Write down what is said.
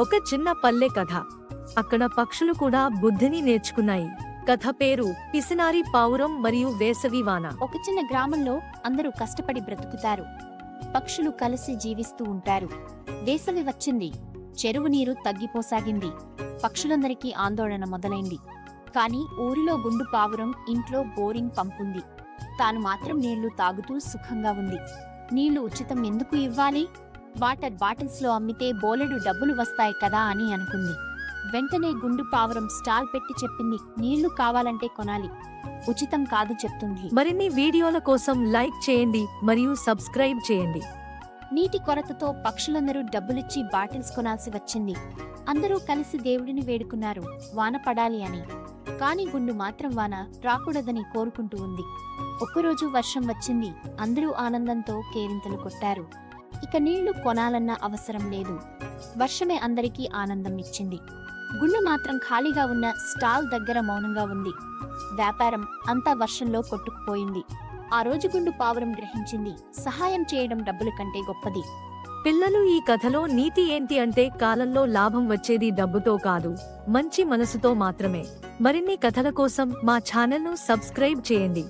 ఒక చిన్న పల్లె కథ. అక్కడ పక్షులు కూడా బుద్ధిని నేర్చుకున్నాయి. కథ పేరు పిసినారి పావురం మరియు వేసవి వాన. ఒక చిన్న గ్రామంలో అందరూ కష్టపడి బ్రతుకుతారు. పక్షులు కలిసి జీవిస్తూ ఉంటారు. వేసవి వచ్చింది. చెరువు నీరు తగ్గిపోసాగింది. పక్షులందరికీ ఆందోళన మొదలైంది. కాని ఊరిలో గుండు పావురం ఇంట్లో బోరింగ్ పంపుంది. తాను మాత్రం నీళ్ళు తాగుతూ సుఖంగా ఉంది. నీళ్ళు ఉచితం ఎందుకు ఇవ్వాలి? వాటర్ బాటిల్స్లో అమ్మితే బోలెడు డబ్బులు వస్తాయి కదా అని అనుకుంది. వెంటనే గుండు పావురం స్టాల్ పెట్టి చెప్పింది నీళ్ళు కావాలంటే కొనాలి. ఉచితం కాదు చెప్తుంది. మరిన్ని వీడియోల కోసం లైక్ చేయండి మరియు సబ్స్క్రైబ్ చేయండి. నీటి కొరతతో పక్షులందరూ డబ్బులిచ్చి బాటిల్స్ కొనాల్సి వచ్చింది. అందరూ కలిసి దేవుడిని వేడుకున్నారు వాన పడాలి అని. కాని గుండు మాత్రం వాన రాకూడదని కోరుకుంటూ ఉంది. ఒక్కరోజు వర్షం వచ్చింది అందరూ ఆనందంతో కేరింతలు కొట్టారు. ఇక నీళ్ళు కొనాలన్న అవసరం లేదు. వర్షమే అందరికీ ఆనందం ఇచ్చింది. గుండె మాత్రం ఖాళీగా ఉన్న స్టాల్ దగ్గర మౌనంగా ఉంది. వ్యాపారం అంతా వర్షంలో కొట్టుకుపోయింది. ఆ రోజు గుండు పావురం గ్రహించింది. సహాయం చేయడం డబ్బుల కంటే గొప్పది. పిల్లలు ఈ కథలో నీతి ఏంటి అంటే కాలంలో లాభం వచ్చేది డబ్బుతో కాదు మంచి మనసుతో మాత్రమే. మరిన్ని కథల కోసం మా ఛానల్ను సబ్స్క్రైబ్ చేయండి.